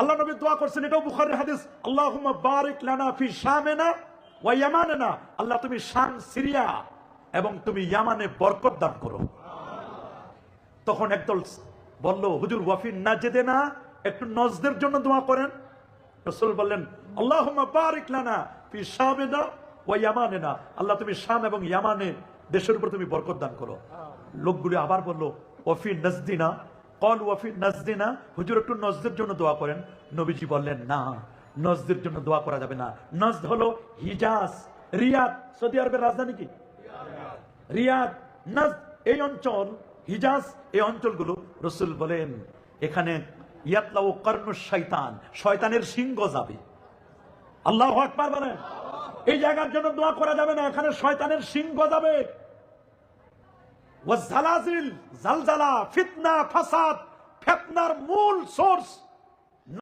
আল্লাহ নবী দোয়া করছেন, এটাও বুখারীর হাদিস। আল্লাহুম্মা বারিক লানা ফি শামিনা ওয়া ইয়ামানিনা। আল্লাহ, তুমি শাম, সিরিয়া এবং তুমি ইয়ামানে বরকত দান করো। তখন একদল বলল, হুজুর ওয়াফিন নাজেদে না একটু নজদের জন্য দোয়া করেন। রসুল বললেন আল্লাহ বারিক লানা ফি শামিনা ওয়া ইয়ামানিনা। আল্লাহ, তুমি শাম এবং ইয়ামানে দেশের উপর তুমি বরকত দান করো। লোকগুলি আবার বলল ওয়াফি নজদিনা? কল ওয়াফি নজদিনা, হুজুর একটু নজদের জন্য দোয়া করেন। নবীজি বললেন, না, নজদের জন্য দোয়া করা যাবে না। নজদ হলো হিজাজ, রিয়াদ। সৌদি আরবের রাজধানী কি? রিয়াদ। নাজ এই অঞ্চল, হিজাজ, এই অঞ্চলগুলো রসুল বলেন, এখানে ইয়াতলাউ কর্ণ শয়তান, শয়তানের সিংহ যাবে। আল্লাহ আকবার বলেন। এই জায়গার জন্য দোয়া করা যাবে না, এখানে শয়তানের সিংহ যাবে। ওয়াজালাজিল জালজালা ফিতনা ফাসাদ ফিতনার মূল সোর্স